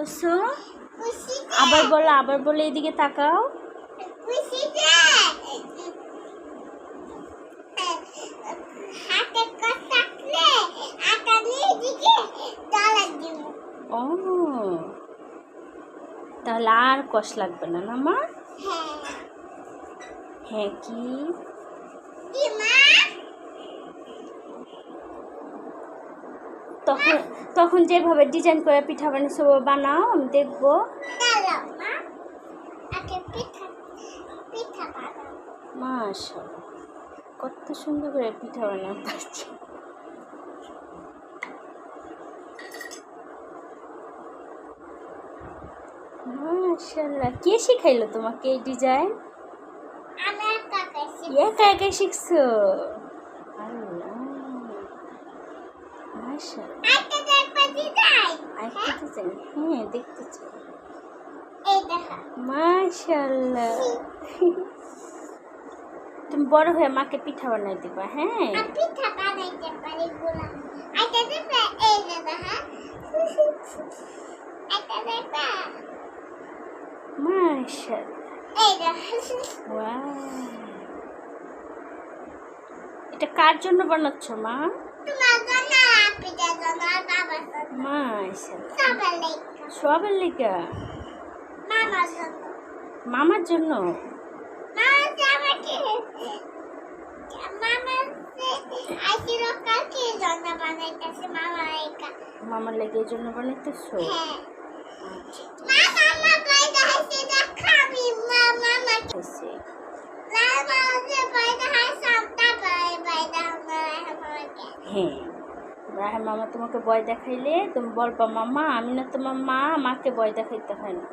করছ আবার বলো আবার বলে এদিকে তাকাও। ও তাহলে আর কষ লাগবে না না মা? হ্যাঁ। হ্যাঁ কি? কি মা? তখন তখন যেভাবে ডিজাইন করে পিঠা বানিয়ে সব বানাও আমি দেখব। ডালো মা। আগে পিঠা পিঠা বানাও। মাশা কত সুন্দর করে পিঠা বানাতে পারছি মাশাল্লাহ কে শিখাইলো তোমাকে এই ডিজাইন একা একা শিখছো? আল্লাহ মাশাল্লাহ আরেকটা ডিজাইন হ্যাঁ দেখতে চাই। মাশাল্লাহ তুমি বড় হয়ে মাকে পিঠা বানাই দিবা হ্যাঁ? পিঠা বানাইতে পারি গোলাম দেখবা এই যে দেখা। আটা দেখবা। মাশাল্লাহ এই দেখা। এটা কার জন্য বানাচ্ছ মা? জন্য জন্য জন্য সবার লেখা লেগা মামার জন্য মামার জন্য মামা যে আমাকে মামা যে আইছিল কালকে জন্য বানাইতেছে মামা একা মামার লেগে এই জন্য বানাইতেছো হ্যাঁ আচ্ছা মা মামা বাইরে হাসি দেখা আমি মা মামা হয়েছে লাল মামা যে বাইরে হাসি আমটা বাই বাইরে আমরা আমাকে হ্যাঁ। রাহের মামা তোমাকে ভয় দেখাইলে তুমি বলবা মামা আমি না তোমার মা মাকে ভয় দেখাইতে হয় না।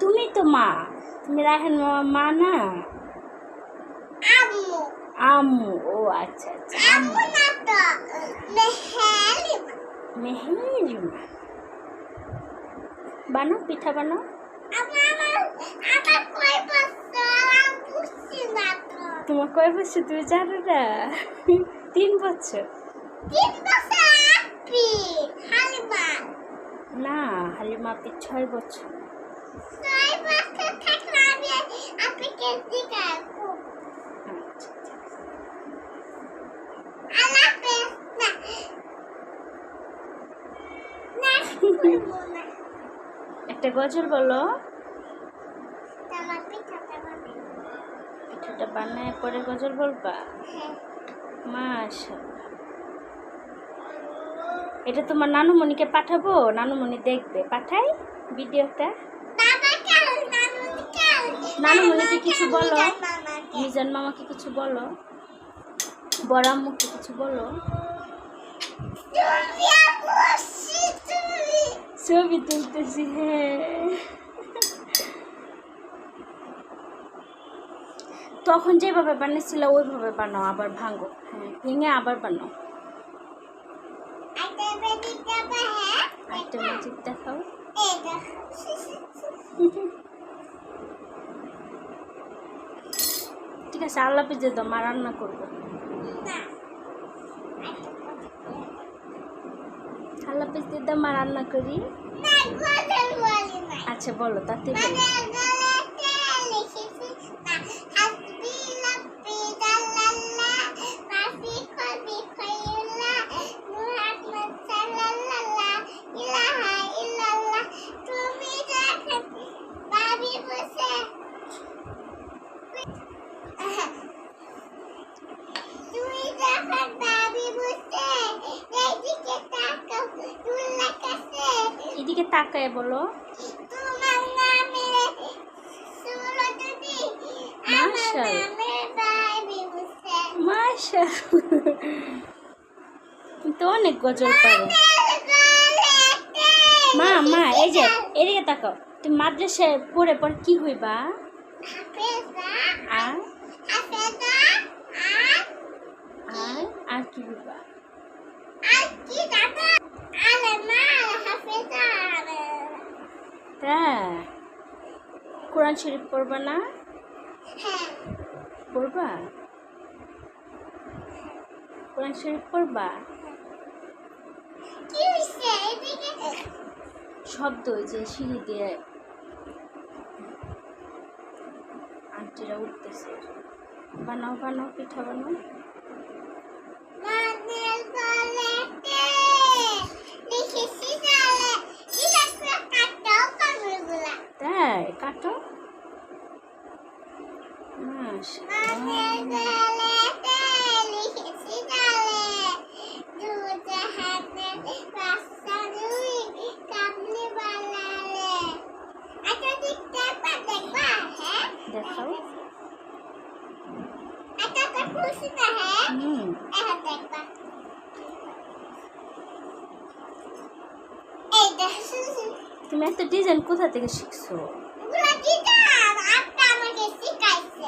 তুমি তো মা তুমি মামা মা না? আম্মু। ও আচ্ছা আচ্ছা আম্মু। না তো বানাও পিঠা বানাও। আমার তোমার কয় বছর? তুমি জানো না? তিন বছর। না, হালিমা, আপনি ছয় বছর। ছয় বছর থাকলে আমি আপনাকে দিকে খুব আচ্ছা আচ্ছা। আলাপে না না করব না একটা গজল বলো আমার পিঠাটা বানাই পিঠাটা বানায় পরে গজল বলবা? মাশাআল্লাহ এটা তোমার নানুমণিকে পাঠাবো? নানুমণি দেখবে। পাঠাই ভিডিওটা? নানুমণিকে কিছু বলো? মিজান মামাকে কিছু বলো? বড় আম্মুকে কিছু বলো? ছবি তুলতেছি হ্যাঁ। তখন যেভাবে বানিয়েছিল ওইভাবে বানাও আবার ভাঙো। হ্যাঁ ভেঙে আবার বানাও। একটা ম্যাজিক দেখাও। ঠিক আছে আল্লাহ পেজে দাও মা রান্না করব। আল্লাহ পেজ দিয়ে দাও মা রান্না করি। আচ্ছা বলো তাতে বসে মাশা তুমি তো অনেক গজল পারো। মা মা, এই যে, এদিকে তাকাও। তুমি মাদ্রাসায় পড়ে পর কি হইবা? আর? আর কি হইবা? তা কোরআন শরীফ পড়বা না? পড়বা? কোরআন শরীফ পড়বা? শব্দ ওই যে সিঁড়ি দিয়ে আন্টিরা উঠতেছে। বানাও বানাও, পিঠা বানাও। হ্যাঁ দেখাও। হুম। তুমি এত ডিজাইন কোথা থেকে শিখছো ওগুলা কি জান আপনি আমাকে শিখাইছে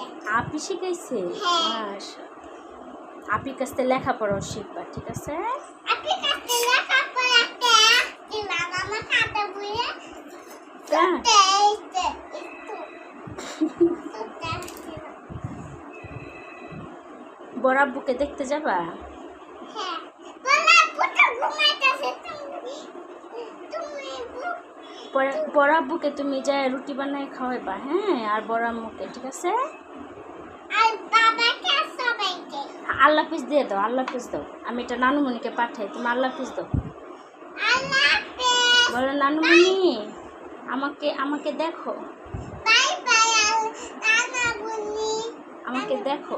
আপি শিখাইছে? হ্যাঁ। আপির কাছ থেকে লেখাপড়াও শিখবা ঠিক আছে? একটু। বড় আব্বুকে দেখতে যাবা? হ্যাঁ। বড়- আব্বুকে তুমি যা রুটি বানায় খাওয়াইবা হ্যাঁ? আর বড় আম্মুকে ঠিক আছে? আল্লাহ পিস দিয়ে দাও আল্লাহ পিস দাও। আমি এটা নানুমণিকে পাঠাই তুমি আল্লাহ পিস দাও। বলো নানুমণি আমাকে আমাকে দেখো। আমাকে দেখো।